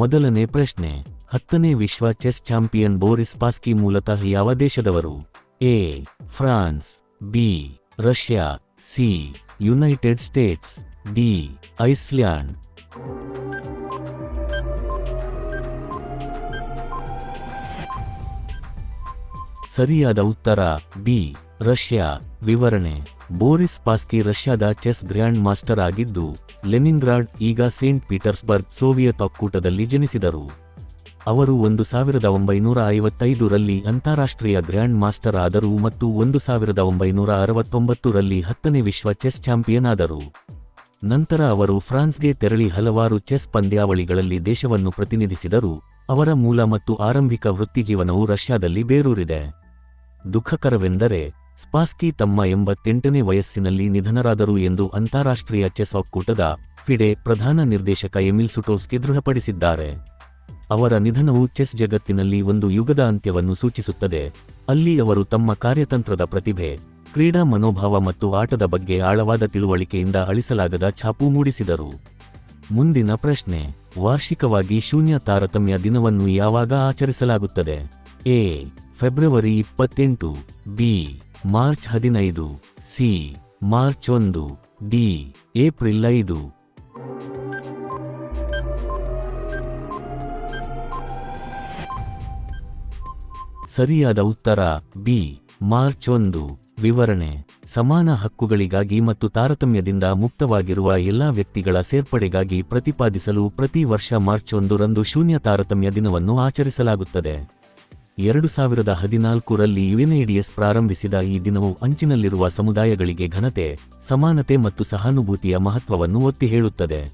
ಮೊದಲನೇ ಪ್ರಶ್ನೆ. ಹತ್ತನೇ ವಿಶ್ವ ಚೆಸ್ ಚಾಂಪಿಯನ್ ಬೋರಿಸ್ ಪಾಸ್ಕಿ ಮೂಲತಃ ಯಾವ ದೇಶದವರು? A. France. B. Russia. C. United States. D. Iceland. ಸರಿಯಾದ ಉತ್ತರ. ಬಿ. ರಷ್ಯಾ ವಿವರಣೆ. ಬೋರಿಸ್ ಪಾಸ್ಕಿ ರಷ್ಯಾದ ಚೆಸ್ ಗ್ರ್ಯಾಂಡ್ ಮಾಸ್ಟರ್ ಆಗಿದ್ದು, ಲೆನಿನ್ಗ್ರಾಡ್ ಈಗ ಸೇಂಟ್ ಪೀಟರ್ಸ್ಬರ್ಗ್ ಸೋವಿಯತ್ ಒಕ್ಕೂಟದಲ್ಲಿ ಜನಿಸಿದರು. ಅವರು ಒಂದು ಸಾವಿರದ ಒಂಬೈನೂರ ಐವತ್ತೈದರಲ್ಲಿ ಅಂತಾರಾಷ್ಟ್ರೀಯ ಗ್ರ್ಯಾಂಡ್ ಮಾಸ್ಟರ್ ಆದರು ಮತ್ತು ಒಂದು ಸಾವಿರದ ಒಂಬೈನೂರ ಅರವತ್ತೊಂಬತ್ತರಲ್ಲಿ ಹತ್ತನೇ ವಿಶ್ವ ಚೆಸ್ ಚಾಂಪಿಯನ್ ಆದರು. ನಂತರ ಅವರು ಫ್ರಾನ್ಸ್ಗೆ ತೆರಳಿ ಹಲವಾರು ಚೆಸ್ ಪಂದ್ಯಾವಳಿಗಳಲ್ಲಿ ದೇಶವನ್ನು ಪ್ರತಿನಿಧಿಸಿದರು. ಅವರ ಮೂಲ ಮತ್ತು ಆರಂಭಿಕ ವೃತ್ತಿಜೀವನವು ರಷ್ಯಾದಲ್ಲಿ ಬೇರೂರಿದೆ. ದುಃಖಕರವೆಂದರೆ ಸ್ಪಾಸ್ಕಿ ತಮ್ಮ ಎಂಬತ್ತೆಂಟನೇ ವಯಸ್ಸಿನಲ್ಲಿ ನಿಧನರಾದರು ಎಂದು ಅಂತಾರಾಷ್ಟ್ರೀಯ ಚೆಸ್ ಒಕ್ಕೂಟದ ಫಿಡೆ ಪ್ರಧಾನ ನಿರ್ದೇಶಕ ಎಮಿಲ್ ಸುಟೋಸ್ಕಿ ದೃಢಪಡಿಸಿದ್ದಾರೆ. ಅವರ ನಿಧನವು ಚೆಸ್ ಜಗತ್ತಿನಲ್ಲಿ ಒಂದು ಯುಗದ ಅಂತ್ಯವನ್ನು ಸೂಚಿಸುತ್ತದೆ. ಅಲ್ಲಿ ಅವರು ತಮ್ಮ ಕಾರ್ಯತಂತ್ರದ ಪ್ರತಿಭೆ, ಕ್ರೀಡಾ ಮನೋಭಾವ ಮತ್ತು ಆಟದ ಬಗ್ಗೆ ಆಳವಾದ ತಿಳುವಳಿಕೆಯಿಂದ ಅಳಿಸಲಾಗದ ಛಾಪು ಮೂಡಿಸಿದರು. ಮುಂದಿನ ಪ್ರಶ್ನೆ, ವಾರ್ಷಿಕವಾಗಿ ಶೂನ್ಯ ತಾರತಮ್ಯ ದಿನವನ್ನು ಯಾವಾಗ ಆಚರಿಸಲಾಗುತ್ತದೆ? ಎ, ಫೆಬ್ರವರಿ ಇಪ್ಪತ್ತೆಂಟು, ಬಿ ಮಾರ್ಚ್ ಹದಿನೈದು, ಸಿ, ಮಾರ್ಚ್ ಒಂದು, ಡಿ, ಏಪ್ರಿಲ್ ಐದು. ಸರಿಯಾದ ಉತ್ತರ, ಬಿ, ಮಾರ್ಚ್ ಒಂದು, ವಿವರಣೆ, ಸಮಾನ ಹಕ್ಕುಗಳಿಗಾಗಿ ಮತ್ತು ತಾರತಮ್ಯದಿಂದ ಮುಕ್ತವಾಗಿರುವ ಎಲ್ಲಾ ವ್ಯಕ್ತಿಗಳ ಸೇರ್ಪಡೆಗಾಗಿ ಪ್ರತಿಪಾದಿಸಲು ಪ್ರತಿ ವರ್ಷ ಮಾರ್ಚ್ ಒಂದರಂದು ಶೂನ್ಯ ತಾರತಮ್ಯ ದಿನವನ್ನು ಆಚರಿಸಲಾಗುತ್ತದೆ. ಎರಡು ಸಾವಿರದ ಹದಿನಾಲ್ಕರಲ್ಲಿ ಯುಎನ್ಎಡಿಎಸ್ ಪ್ರಾರಂಭಿಸಿದ ಈ ದಿನವು ಅಂಚಿನಲ್ಲಿರುವ ಸಮುದಾಯಗಳಿಗೆ ಘನತೆ, ಸಮಾನತೆ ಮತ್ತು ಸಹಾನುಭೂತಿಯ ಮಹತ್ವವನ್ನು ಒತ್ತಿ ಹೇಳುತ್ತದೆ.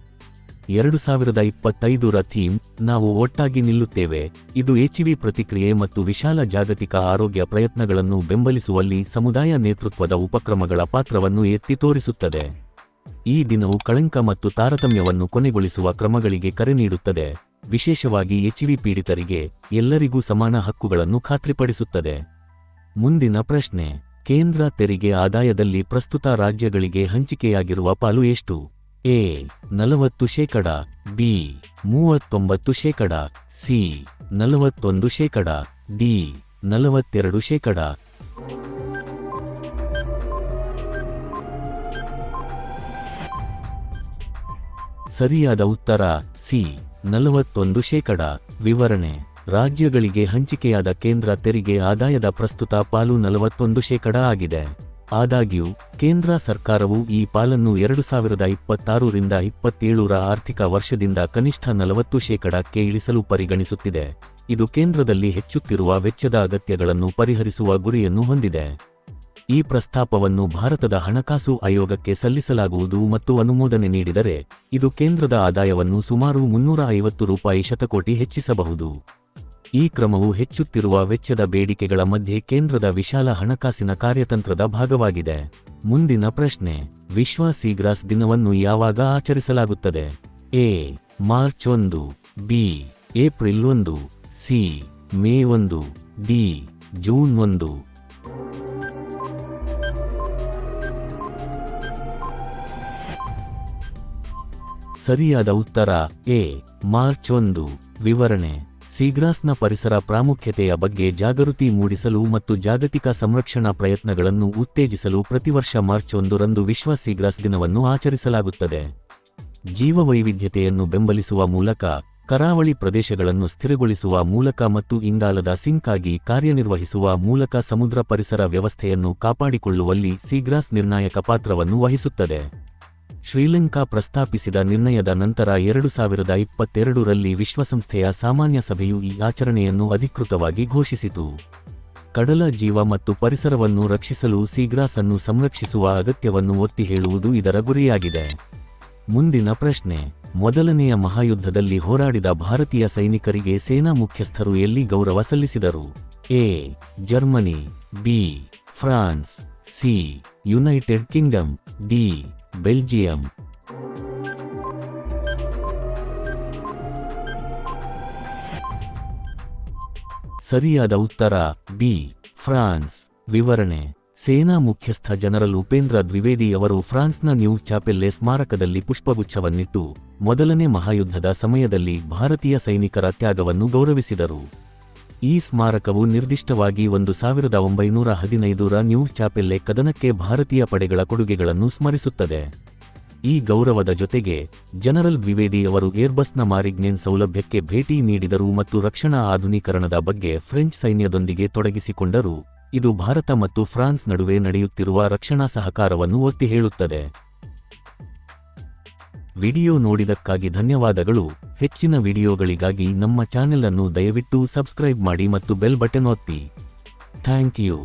ಎರಡು ಸಾವಿರದ ಇಪ್ಪತ್ತೈದರ ಥೀಮ್, ನಾವು ಒಟ್ಟಾಗಿ ನಿಲ್ಲುತ್ತೇವೆ. ಇದು ಎಚ್ವಿ ಪ್ರತಿಕ್ರಿಯೆ ಮತ್ತು ವಿಶಾಲ ಜಾಗತಿಕ ಆರೋಗ್ಯ ಪ್ರಯತ್ನಗಳನ್ನು ಬೆಂಬಲಿಸುವಲ್ಲಿ ಸಮುದಾಯ ನೇತೃತ್ವದ ಉಪಕ್ರಮಗಳ ಪಾತ್ರವನ್ನು ಎತ್ತಿ ತೋರಿಸುತ್ತದೆ. ಈ ದಿನವು ಕಳಂಕ ಮತ್ತು ತಾರತಮ್ಯವನ್ನು ಕೊನೆಗೊಳಿಸುವ ಕ್ರಮಗಳಿಗೆ ಕರೆ ನೀಡುತ್ತದೆ. ವಿಶೇಷವಾಗಿ ಎಚ್ವಿ ಪೀಡಿತರಿಗೆ ಎಲ್ಲರಿಗೂ ಸಮಾನ ಹಕ್ಕುಗಳನ್ನು ಖಾತ್ರಿಪಡಿಸುತ್ತದೆ. ಮುಂದಿನ ಪ್ರಶ್ನೆ, ಕೇಂದ್ರ ತೆರಿಗೆ ಆದಾಯದಲ್ಲಿ ಪ್ರಸ್ತುತ ರಾಜ್ಯಗಳಿಗೆ ಹಂಚಿಕೆಯಾಗಿರುವ ಪಾಲು ಎಷ್ಟು? ಎ, ನಲವತ್ತು ಶೇಕಡ, ಬಿ, ಮೂವತ್ತೊಂಬತ್ತು ಶೇಕಡ, ಸಿ, ನಲವತ್ತೊಂದು ಶೇಕಡ, ಡಿ, ನಲವತ್ತೆರಡು ಶೇಕಡ. ಸರಿಯಾದ ಉತ್ತರ, ಸಿ. ನಲವತ್ತೊಂದು ಶೇಕಡ. ವಿವರಣೆ. ರಾಜ್ಯಗಳಿಗೆ ಹಂಚಿಕೆಯಾದ ಕೇಂದ್ರ ತೆರಿಗೆ ಆದಾಯದ ಪ್ರಸ್ತುತ ಪಾಲು ನಲವತ್ತೊಂದು ಶೇಕಡ ಆಗಿದೆ. ಆದಾಗ್ಯೂ, ಕೇಂದ್ರ ಸರ್ಕಾರವು ಈ ಪಾಲನ್ನು ಎರಡು ಸಾವಿರದ ಇಪ್ಪತ್ತಾರರಿಂದ ಇಪ್ಪತ್ತೇಳರ ಆರ್ಥಿಕ ವರ್ಷದಿಂದ ಕನಿಷ್ಠ ನಲವತ್ತು ಶೇಕಡಕ್ಕೆ ಇಳಿಸಲು ಪರಿಗಣಿಸುತ್ತಿದೆ. ಇದು ಕೇಂದ್ರದಲ್ಲಿ ಹೆಚ್ಚುತ್ತಿರುವ ವೆಚ್ಚದ ಅಗತ್ಯಗಳನ್ನು ಪರಿಹರಿಸುವ ಗುರಿಯನ್ನು ಹೊಂದಿದೆ. ಈ ಪ್ರಸ್ತಾಪವನ್ನು ಭಾರತದ ಹಣಕಾಸು ಆಯೋಗಕ್ಕೆ ಸಲ್ಲಿಸಲಾಗುವುದು ಮತ್ತು ಅನುಮೋದನೆ ನೀಡಿದರೆ ಇದು ಕೇಂದ್ರದ ಆದಾಯವನ್ನು ಸುಮಾರು ಮುನ್ನೂರ ಐವತ್ತು ರೂಪಾಯಿ ಶತಕೋಟಿ ಹೆಚ್ಚಿಸಬಹುದು. ಈ ಕ್ರಮವು ಹೆಚ್ಚುತ್ತಿರುವ ವೆಚ್ಚದ ಬೇಡಿಕೆಗಳ ಮಧ್ಯೆ ಕೇಂದ್ರದ ವಿಶಾಲ ಹಣಕಾಸಿನ ಕಾರ್ಯತಂತ್ರದ ಭಾಗವಾಗಿದೆ. ಮುಂದಿನ ಪ್ರಶ್ನೆ, ವಿಶ್ವ ಸೀಗ್ರಾಸ್ ದಿನವನ್ನು ಯಾವಾಗ ಆಚರಿಸಲಾಗುತ್ತದೆ? ಎ, ಮಾರ್ಚ್ ಒಂದು, ಬಿ, ಏಪ್ರಿಲ್ ಒಂದು, ಸಿ, ಮೇ ಒಂದು, ಡಿ, ಜೂನ್ ಒಂದು. ಸರಿಯಾದ ಉತ್ತರ ಎ. ಮಾರ್ಚ್ ಒಂದು. ವಿವರಣೆ. ಸೀಗ್ರಾಸ್ನ ಪರಿಸರ ಪ್ರಾಮುಖ್ಯತೆಯ ಬಗ್ಗೆ ಜಾಗೃತಿ ಮೂಡಿಸಲು ಮತ್ತು ಜಾಗತಿಕ ಸಂರಕ್ಷಣಾ ಪ್ರಯತ್ನಗಳನ್ನು ಉತ್ತೇಜಿಸಲು ಪ್ರತಿವರ್ಷ ಮಾರ್ಚ್ ಒಂದರಂದು ವಿಶ್ವ ಸೀಗ್ರಾಸ್ ದಿನವನ್ನು ಆಚರಿಸಲಾಗುತ್ತದೆ. ಜೀವವೈವಿಧ್ಯತೆಯನ್ನು ಬೆಂಬಲಿಸುವ ಮೂಲಕ, ಕರಾವಳಿ ಪ್ರದೇಶಗಳನ್ನು ಸ್ಥಿರಗೊಳಿಸುವ ಮೂಲಕ ಮತ್ತು ಇಂಗಾಲದ ಸಿಂಕ್ ಆಗಿ ಕಾರ್ಯನಿರ್ವಹಿಸುವ ಮೂಲಕ ಸಮುದ್ರ ಪರಿಸರ ವ್ಯವಸ್ಥೆಯನ್ನು ಕಾಪಾಡಿಕೊಳ್ಳುವಲ್ಲಿ ಸೀಗ್ರಾಸ್ ನಿರ್ಣಾಯಕ ಪಾತ್ರವನ್ನು ವಹಿಸುತ್ತದೆ. ಶ್ರೀಲಂಕಾ ಪ್ರಸ್ತಾಪಿಸಿದ ನಿರ್ಣಯದ ನಂತರ ಎರಡು ಸಾವಿರದ ಇಪ್ಪತ್ತೆರಡರಲ್ಲಿ ವಿಶ್ವಸಂಸ್ಥೆಯ ಸಾಮಾನ್ಯ ಸಭೆಯು ಈ ಆಚರಣೆಯನ್ನು ಅಧಿಕೃತವಾಗಿ ಘೋಷಿಸಿತು. ಕಡಲ ಜೀವ ಮತ್ತು ಪರಿಸರವನ್ನು ರಕ್ಷಿಸಲು ಸೀಗ್ರಾಸ್ ಅನ್ನು ಸಂರಕ್ಷಿಸುವ ಅಗತ್ಯವನ್ನು ಒತ್ತಿ ಹೇಳುವುದು ಇದರ ಗುರಿಯಾಗಿದೆ. ಮುಂದಿನ ಪ್ರಶ್ನೆ, ಮೊದಲನೆಯ ಮಹಾಯುದ್ಧದಲ್ಲಿ ಹೋರಾಡಿದ ಭಾರತೀಯ ಸೈನಿಕರಿಗೆ ಸೇನಾ ಮುಖ್ಯಸ್ಥರು ಎಲ್ಲಿ ಗೌರವ ಸಲ್ಲಿಸಿದರು? A, Germany, B, France, C, United Kingdom, D Belgium. ಸರಿಯಾದ ಉತ್ತರ, ಬಿ, ಫ್ರಾನ್ಸ್. ವಿವರಣೆ, ಸೇನಾ ಮುಖ್ಯಸ್ಥ ಜನರಲ್ ಉಪೇಂದ್ರ ದ್ವಿವೇದಿ ಅವರು ಫ್ರಾನ್ಸ್ನ ನ್ಯೂ ಚಾಪೆಲ್ಲೆ ಸ್ಮಾರಕದಲ್ಲಿ ಪುಷ್ಪಗುಚ್ಛವನ್ನಿಟ್ಟು, ಮೊದಲನೇ ಮಹಾಯುದ್ಧದ ಸಮಯದಲ್ಲಿ ಭಾರತೀಯ ಸೈನಿಕರ ತ್ಯಾಗವನ್ನು ಗೌರವಿಸಿದರು. ಈ ಸ್ಮಾರಕವು ನಿರ್ದಿಷ್ಟವಾಗಿ ಒಂದು ಸಾವಿರದ ಒಂಬೈನೂರ ಹದಿನೈದರ ನ್ಯೂ ಚಾಪೆಲ್ಲೆ ಕದನಕ್ಕೆ ಭಾರತೀಯ ಪಡೆಗಳ ಕೊಡುಗೆಗಳನ್ನು ಸ್ಮರಿಸುತ್ತದೆ. ಈ ಗೌರವದ ಜೊತೆಗೆ, ಜನರಲ್ ದ್ವಿವೇದಿ ಅವರು ಏರ್ಬಸ್ನ ಮಾರಿಗ್ನೆನ್ ಸೌಲಭ್ಯಕ್ಕೆ ಭೇಟಿ ನೀಡಿದರು ಮತ್ತು ರಕ್ಷಣಾ ಆಧುನೀಕರಣದ ಬಗ್ಗೆ ಫ್ರೆಂಚ್ ಸೈನ್ಯದೊಂದಿಗೆ ತೊಡಗಿಸಿಕೊಂಡರು. ಇದು ಭಾರತ ಮತ್ತು ಫ್ರಾನ್ಸ್ ನಡುವೆ ನಡೆಯುತ್ತಿರುವ ರಕ್ಷಣಾ ಸಹಕಾರವನ್ನು ಒತ್ತಿ ಹೇಳುತ್ತದೆ. ವಿಡಿಯೋ ನೋಡಿದಕ್ಕಾಗಿ ಧನ್ಯವಾದಗಳು. ಹೆಚ್ಚಿನ ವಿಡಿಯೋಗಳಿಗಾಗಿ ನಮ್ಮ ಚಾನೆಲ್ ಅನ್ನು ದಯವಿಟ್ಟು ಸಬ್ಸ್ಕ್ರೈಬ್ ಮಾಡಿ ಮತ್ತು ಬೆಲ್ ಬಟನ್ ಒತ್ತಿ. Thank you.